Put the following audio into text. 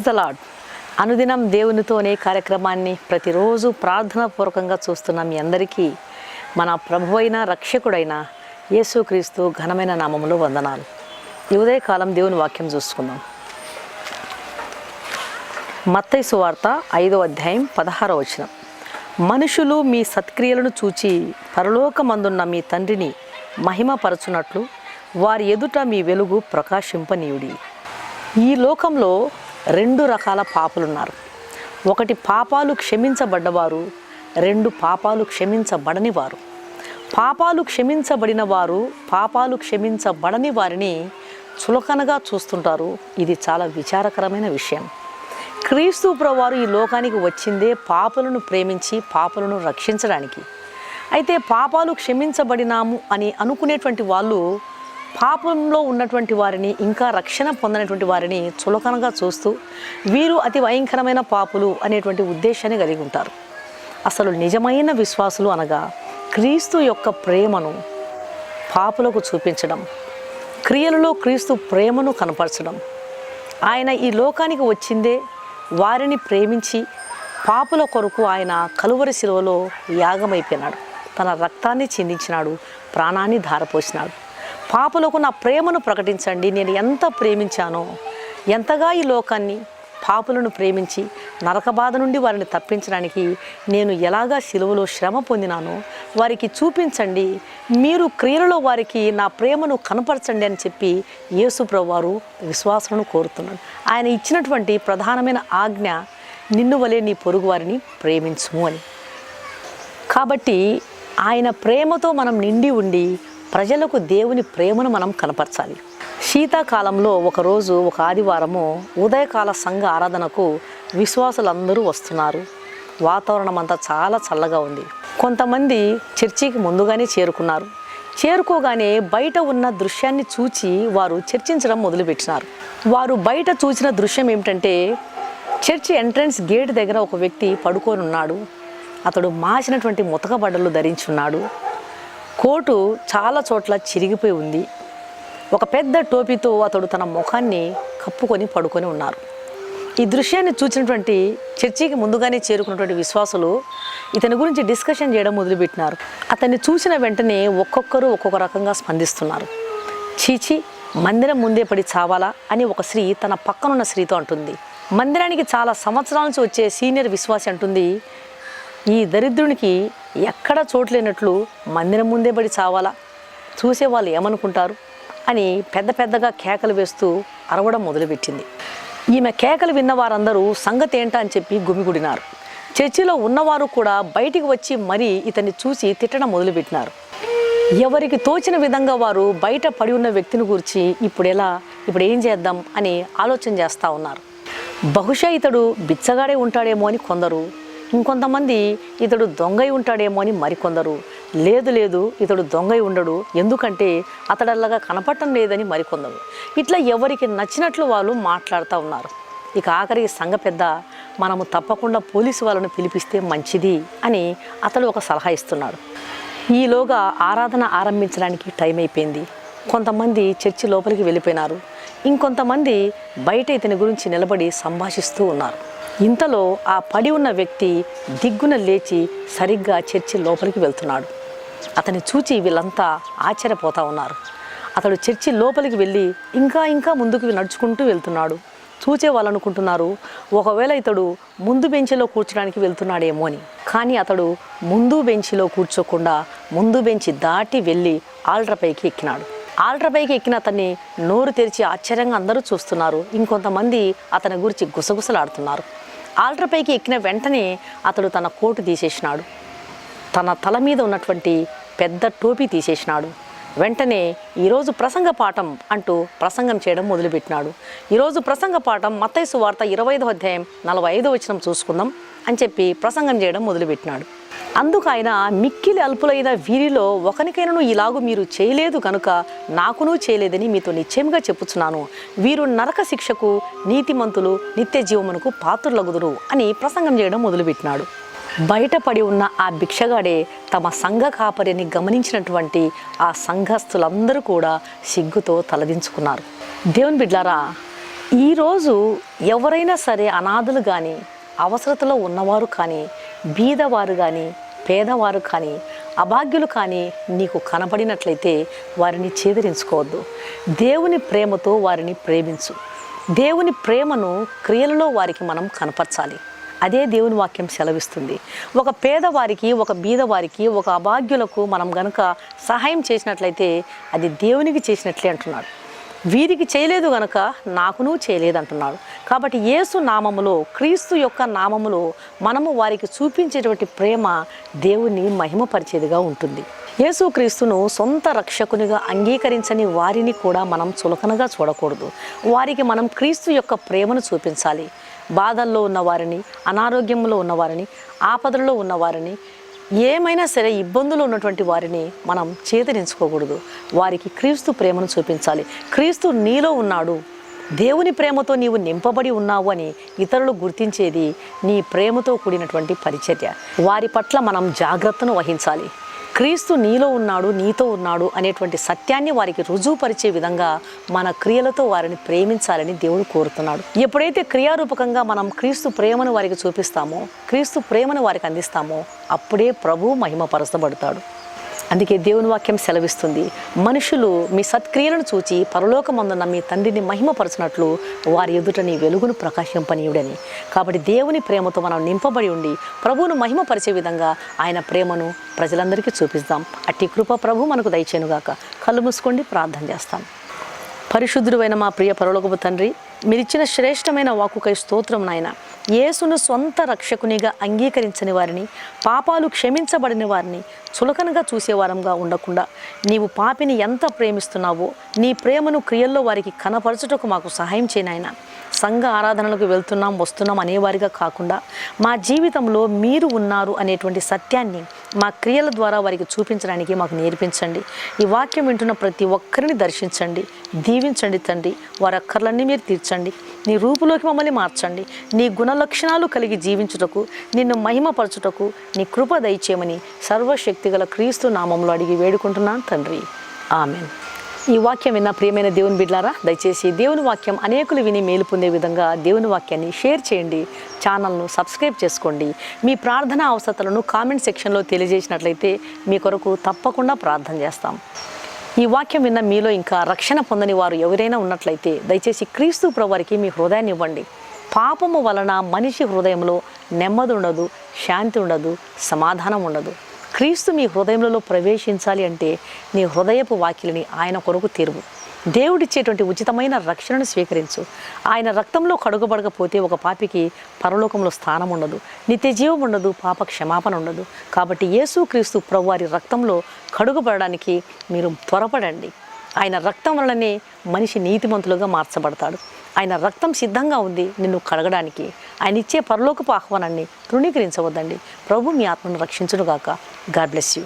Praise the lord అనుదినం దేవునితోనే కార్యక్రమాన్ని ప్రతిరోజు ప్రార్థనాపూర్వకంగా చూస్తున్న మీ అందరికీ మన ప్రభు అయిన రక్షకుడైన యేసుక్రీస్తు ఘనమైన నామములు వందనాలు. ఈ ఉదయకాలం దేవుని వాక్యం చూసుకుందాం. మత్తైసు వార్త ఐదో అధ్యాయం పదహారో వచనం. మనుషులు మీ సత్క్రియలను చూచి పరలోకమందున్న మీ తండ్రిని మహిమపరచునట్లు వారి ఎదుట మీ వెలుగు ప్రకాశింపనీయుడి. ఈ లోకంలో రెండు రకాల పాపలున్నారు. ఒకటి పాపాలు క్షమించబడ్డవారు రెండు పాపాలు క్షమించబడని వారు. పాపాలు క్షమించబడిన వారు పాపాలు క్షమించబడని వారిని చులకనగా చూస్తుంటారు. ఇది చాలా విచారకరమైన విషయం. క్రీస్తు ప్రవారు ఈ లోకానికి వచ్చిందే పాపలను ప్రేమించి పాపలను రక్షించడానికి. అయితే పాపాలు క్షమించబడినాము అని అనుకునేటువంటి వాళ్ళు పాపంలో ఉన్నటువంటి వారిని ఇంకా రక్షణ పొందినటువంటి వారిని చులకనగా చూస్తూ వీరు అతి భయంకరమైన పాపులు అనేటువంటి ఉద్దేశాన్ని కలిగి ఉంటారు. అసలు నిజమైన విశ్వాసులు అనగా క్రీస్తు యొక్క ప్రేమను పాపులకు చూపించడం క్రియలలో క్రీస్తు ప్రేమను కనపరచడం. ఆయన ఈ లోకానికి వచ్చిందే వారిని ప్రేమించి పాపుల కొరకు ఆయన కలువరి శిలువలో యాగమైపోయినాడు. తన రక్తాన్ని చిందించినాడు ప్రాణాన్ని ధారపోసినాడు. పాపులకు నా ప్రేమను ప్రకటించండి. నేను ఎంత ప్రేమించానో ఎంతగా ఈ లోకాన్ని పాపులను ప్రేమించి నరక బాధ నుండి వారిని తప్పించడానికి నేను ఎలాగా సిలువలో శ్రమ పొందినానో వారికి చూపించండి. మీరు క్రియలలో వారికి నా ప్రేమను కనపరచండి అని చెప్పి యేసుప్రభు ప్రభువారు విశ్వాసను కోరుతున్నాడు. ఆయన ఇచ్చినటువంటి ప్రధానమైన ఆజ్ఞ నిన్ను వలె నీ పొరుగు వారిని ప్రేమించుము అని. కాబట్టి ఆయన ప్రేమతో మనం నిండి ఉండి ప్రజలకు దేవుని ప్రేమను మనం కనపరచాలి. శీతాకాలంలో ఒకరోజు ఒక ఆదివారము ఉదయకాల సంఘ ఆరాధనకు విశ్వాసులందరూ వస్తున్నారు. వాతావరణం అంతా చాలా చల్లగా ఉంది. కొంతమంది చర్చికి ముందుగానే చేరుకున్నారు. చేరుకోగానే బయట ఉన్న దృశ్యాన్ని చూచి వారు చర్చించడం మొదలుపెట్టినారు. వారు బయట చూసిన దృశ్యం ఏమిటంటే చర్చి ఎంట్రన్స్ గేట్ దగ్గర ఒక వ్యక్తి పడుకొని ఉన్నాడు అతడు మాసినటువంటి ముతక బట్టలు ధరించున్నాడు. కోటు చాలా చోట్ల చిరిగిపోయి ఉంది. ఒక పెద్ద టోపీతో అతడు తన ముఖాన్ని కప్పుకొని పడుకొని ఉన్నారు. ఈ దృశ్యాన్ని చూసినటువంటి చర్చికి ముందుగానే చేరుకున్నటువంటి విశ్వాసులు ఇతని గురించి డిస్కషన్ చేయడం మొదలుపెట్టినారు. అతన్ని చూసిన వెంటనే ఒక్కొక్కరు ఒక్కొక్క రకంగా స్పందిస్తున్నారు. చీచి మందిరం ముందే పడి చావాలా అని ఒక స్త్రీ తన పక్కనున్న స్త్రీతో అంటుంది. మందిరానికి చాలా సంవత్సరాల నుంచి వచ్చే సీనియర్ విశ్వాసి అంటుంది ఈ దరిద్రునికి ఎక్కడ చోట్లేనట్లు మందిరం ముందే పడి చావాలా? చూసే వాళ్ళు ఏమనుకుంటారు? అని పెద్ద పెద్దగా కేకలు వేస్తూ అరవడం మొదలుపెట్టింది. ఈమె కేకలు విన్న వారందరూ సంగతి ఏంటా అని చెప్పి గుమిగుడినారు. చర్చిలో ఉన్నవారు కూడా బయటికి వచ్చి మరీ ఇతన్ని చూసి తిట్టడం మొదలుపెట్టినారు. ఎవరికి తోచిన విధంగా వారు బయట పడి ఉన్న వ్యక్తిని గురించి ఇప్పుడు ఎలా ఇప్పుడు ఏం చేద్దాం అని ఆలోచన చేస్తూ ఉన్నారు. బహుశా ఇతడు బిచ్చగాడే ఉంటాడేమో అని కొందరు ఇంకొంతమంది ఇతడు దొంగై ఉంటాడేమో అని మరికొందరు. లేదు లేదు ఇతడు దొంగై ఉండడు. ఎందుకంటే అతడల్లాగా కనపడటం లేదని మరికొందరు. ఇట్లా ఎవరికి నచ్చినట్లు వాళ్ళు మాట్లాడుతూ ఉన్నారు. ఇక ఆఖరి సంఘ పెద్ద మనము తప్పకుండా పోలీసు వాళ్ళను పిలిపిస్తే మంచిది అని అతడు ఒక సలహా ఇస్తున్నాడు. ఈలోగా ఆరాధన ఆరంభించడానికి టైం అయిపోయింది. కొంతమంది చర్చి లోపలికి వెళ్ళిపోయినారు. ఇంకొంతమంది బయట ఇతని గురించి నిలబడి సంభాషిస్తూ ఉన్నారు. ఇంతలో ఆ పడి ఉన్న వ్యక్తి దిగ్గున లేచి సరిగ్గా చర్చి లోపలికి వెళ్తున్నాడు. అతన్ని చూచి వీళ్ళంతా ఆశ్చర్యపోతా ఉన్నారు. అతడు చర్చి లోపలికి వెళ్ళి ఇంకా ఇంకా ముందుకు నడుచుకుంటూ వెళ్తున్నాడు. చూచే వాళ్ళు అనుకుంటున్నారు ఒకవేళ ఇతడు ముందు బెంచిలో కూర్చోడానికి వెళ్తున్నాడేమో అని. కానీ అతడు ముందు బెంచిలో కూర్చోకుండా ముందు బెంచి దాటి వెళ్ళి ఆల్ట్రపైకి ఎక్కినాడు. ఆల్ట్రపైకి ఎక్కిన అతన్ని నోరు తెరిచి ఆశ్చర్యంగా అందరూ చూస్తున్నారు. ఇంకొంతమంది అతని గురించి గుసగుసలాడుతున్నారు. ఆల్టర్పైకి ఎక్కిన వెంటనే అతడు తన కోటు తీసేసినాడు. తన తల మీద ఉన్నటువంటి పెద్ద టోపీ తీసేసినాడు. వెంటనే ఈరోజు ప్రసంగ పాఠం అంటూ ప్రసంగం చేయడం మొదలుపెట్టినాడు. ఈరోజు ప్రసంగ పాఠం మత్తైసు వార్త ఇరవై ఐదో అధ్యాయం నలభై ఐదో వచ్చినం చూసుకుందాం అని చెప్పి ప్రసంగం చేయడం మొదలుపెట్టినాడు. అందుకు ఆయన మిక్కిలి అల్పులైన వీరిలో ఒకనికైనను ఇలాగు మీరు చేయలేదు కనుక నాకును చేయలేదని మీతో నిశ్చయంగా చెప్పుచున్నాను. వీరు నరక శిక్షకు నీతిమంతులు నిత్య జీవమునకు పాత్రులగుదురు అని ప్రసంగం చేయడం మొదలుపెట్టినాడు. బయటపడి ఉన్న ఆ భిక్షగాడే తమ సంఘ కాపరిని గమనించినటువంటి ఆ సంఘస్థులందరూ కూడా సిగ్గుతో తలదించుకున్నారు. దేవుని బిడ్లారా ఈరోజు ఎవరైనా సరే అనాథులు కానీ అవసరతలో ఉన్నవారు కానీ బీదవారు కానీ పేదవారు కానీ అభాగ్యులు కానీ నీకు కనబడినట్లయితే వారిని చేదరించుకోవద్దు. దేవుని ప్రేమతో వారిని ప్రేమించు. దేవుని ప్రేమను క్రియలలో వారికి మనం కనపరచాలి. అదే దేవుని వాక్యం సెలవిస్తుంది. ఒక పేదవారికి ఒక బీదవారికి ఒక అభాగ్యులకు మనం గనుక సహాయం చేసినట్లయితే అది దేవునికి చేసినట్లే అంటున్నాడు. వీరికి చేయలేదు గనక నాకును చేయలేదు అంటున్నాడు కాబట్టి యేసు నామములో క్రీస్తు యొక్క నామములో మనము వారికి చూపించేటువంటి ప్రేమ దేవుని మహిమపరిచేదిగా ఉంటుంది. యేసు క్రీస్తును సొంత రక్షకునిగా అంగీకరించని వారిని కూడా మనం చులకనగా చూడకూడదు. వారికి మనం క్రీస్తు యొక్క ప్రేమను చూపించాలి. బాధల్లో ఉన్నవారిని అనారోగ్యంలో ఉన్నవారిని ఆపదల్లో ఉన్నవారిని ఏమైనా సరే ఇబ్బందులు ఉన్నటువంటి వారిని మనం చేదరించుకోకూడదు వారికి క్రీస్తు ప్రేమను చూపించాలి. క్రీస్తు నీలో ఉన్నాడు. దేవుని ప్రేమతో నీవు నింపబడి ఉన్నావు అని ఇతరులు గుర్తించేది నీ ప్రేమతో కూడినటువంటి పరిచర్య. వారి పట్ల మనం జాగ్రత్తను వహించాలి. క్రీస్తు నీలో ఉన్నాడు నీతో ఉన్నాడు అనేటువంటి సత్యాన్ని వారికి రుజువుపరిచే విధంగా మన క్రియలతో వారిని ప్రేమించాలని దేవుడు కోరుతున్నాడు. ఎప్పుడైతే క్రియారూపకంగా మనం క్రీస్తు ప్రేమను వారికి చూపిస్తామో క్రీస్తు ప్రేమను వారికి అందిస్తామో అప్పుడే ప్రభు మహిమపరచబడతాడు. అందుకే దేవుని వాక్యం సెలవిస్తుంది. మనుషులు మీ సత్క్రియలను చూచి పరలోకమందున్న మీ తండ్రిని మహిమపరచినట్లు వారి ఎదుట నీ వెలుగును ప్రకాశింపనీయుడని. కాబట్టి దేవుని ప్రేమతో మనం నింపబడి ఉండి ప్రభువును మహిమపరిచే విధంగా ఆయన ప్రేమను ప్రజలందరికీ చూపిస్తాం. అట్టి కృప ప్రభు మనకు దయచేనుగాక కళ్ళు మూసుకోండి ప్రార్థన చేస్తాం. పరిశుద్ధుడైన మా ప్రియ పరలోకపు తండ్రి మీరిచ్చిన శ్రేష్టమైన వాకుకై స్తోత్రం నాయన. యేసును సొంత రక్షకునిగా అంగీకరించని వారిని పాపాలు క్షమించబడిన వారిని చులకనగా చూసేవారంగా ఉండకుండా నీవు పాపిని ఎంత ప్రేమిస్తున్నావో నీ ప్రేమను క్రియల్లో వారికి కనపరచుటకు మాకు సహాయం చేయనాయన సంఘ ఆరాధనలకు వెళ్తున్నాం వస్తున్నాం అనేవారిగా కాకుండా మా జీవితంలో మీరు ఉన్నారు అనేటువంటి సత్యాన్ని మా క్రియల ద్వారా వారికి చూపించడానికి మాకు నేర్పించండి. ఈ వాక్యం వింటున్న ప్రతి ఒక్కరిని దర్శించండి. దీవించండి తండ్రి. వారి అక్కర్లన్నీ మీరు తీర్చండి. నీ రూపులోకి మమ్మల్ని మార్చండి. నీ గుణలక్షణాలు కలిగి జీవించుటకు నిన్ను మహిమపరచుటకు నీ కృప దయచేయమని సర్వశక్తిగల క్రీస్తు నామంలో అడిగి వేడుకుంటున్నాను తండ్రి. ఆమెన్. ఈ వాక్యం విన్న ప్రియమైన దేవుని బిడ్లారా దయచేసి దేవుని వాక్యం అనేకులు విని మేలు పొందే విధంగా దేవుని వాక్యాన్ని షేర్ చేయండి ఛానల్ను సబ్స్క్రైబ్ చేసుకోండి. మీ ప్రార్థన అవసరతలను కామెంట్ సెక్షన్లో తెలియజేసినట్లయితే మీ కొరకు తప్పకుండా ప్రార్థన చేస్తాం. ఈ వాక్యం విన్న మీలో ఇంకా రక్షణ పొందని వారు ఎవరైనా ఉన్నట్లయితే దయచేసి క్రీస్తు ప్రవారికి మీ హృదయాన్ని ఇవ్వండి. పాపము వలన మనిషి హృదయంలో నెమ్మది ఉండదు శాంతి ఉండదు సమాధానం ఉండదు. క్రీస్తు మీ హృదయంలో ప్రవేశించాలి అంటే నీ హృదయపు వాకిలిని ఆయన కొరకు తెరువు దేవుడిచ్చేటువంటి ఉచితమైన రక్షణను స్వీకరించు. ఆయన రక్తంలో కడుగుబడకపోతే ఒక పాపికి పరలోకంలో స్థానం ఉండదు. నిత్య జీవం ఉండదు పాప క్షమాపణ ఉండదు. కాబట్టి యేసు క్రీస్తు ప్రభువారి రక్తంలో కడుగుబడడానికి మీరు త్వరపడండి. ఆయన రక్తం వలననే మనిషి నీతిమంతులుగా మార్చబడతాడు. ఆయన రక్తం సిద్ధంగా ఉంది నిన్ను కడగడానికి. ఆయన ఇచ్చే పరలోకపు ఆహ్వానాన్ని తృణీకరించవద్దండి. ప్రభు మీ ఆత్మను రక్షించునుగాక. God bless you.